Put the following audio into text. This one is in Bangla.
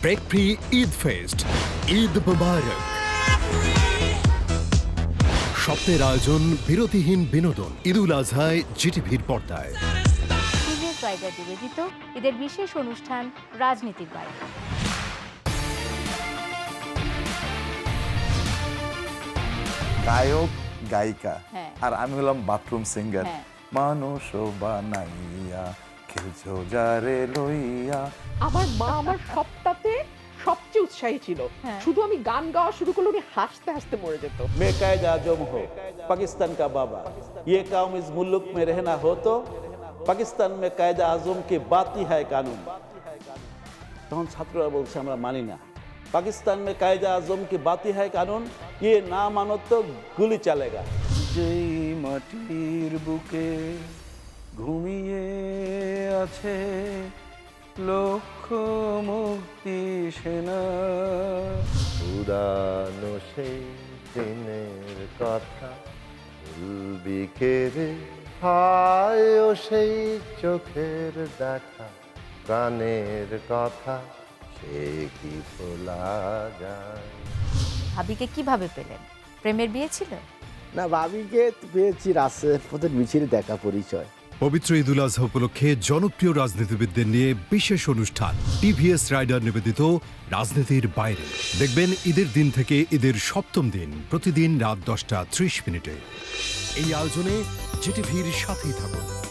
Break free Eid fest Eid মুবারক স্বপ্নের আয়োজন বিরতিহীন বিনোদন ঈদুল আজহায় জিটিভির পর্দায়। নিবেদিত ঈদের বিশেষ অনুষ্ঠান রাজনীতির বাইরে। গায়ক গায়িকা। হ্যাঁ। আর আমি হলাম বাথরুম সিঙ্গার। মানুষ বানাইয়া খেলছো যারে লইয়া আমার মা আমার সবটাতে সবচেয়ে উৎসাহী ছিল হ্যাঁ। শুধু আমি গান গাওয়া শুরু করলে উনি হাসতে হাসতে মরে যেত मैं कायद आजम हो पाकिस्तान का बाबा ये काम इस मुल्क में रहना हो तो পাকিস্তান মে কায়দা আজম কি বাতি হয় কানুন তখন ছাত্ররা বলছে আমরা মানি না পাকিস্তান মে কায়দা আজম কি বাতি হয় কানুন ইয়ে না মানো তো গুলি চালেগা যেই মাটির বুকে ঘুমিয়ে আছে লক্ষ মুক্তি সেনা। পুরানো সেই দিনের কথা ভুলবি হায় ও সেই চোখের দেখা প্রাণের কথা সে কি ভোলা যায়? ভাবিকে কীভাবে পেলেন? প্রেমের বিয়ে ছিল? না ভাবিকে পেয়েছি রাস্তার পথের মিছিলে দেখা পরিচয়। পবিত্র ঈদুল আজহা উপলক্ষে জনপ্রিয় রাজনীতিবিদদের নিয়ে বিশেষ অনুষ্ঠান। টিভিএস রাইডার নিবেদিত রাজনীতির বাইরে। দেখবেন ঈদের দিন থেকে ঈদের সপ্তম দিন, প্রতিদিন রাত দশটা ত্রিশ মিনিটে। এই আয়োজনে জিটিভির সাথেই থাকুন।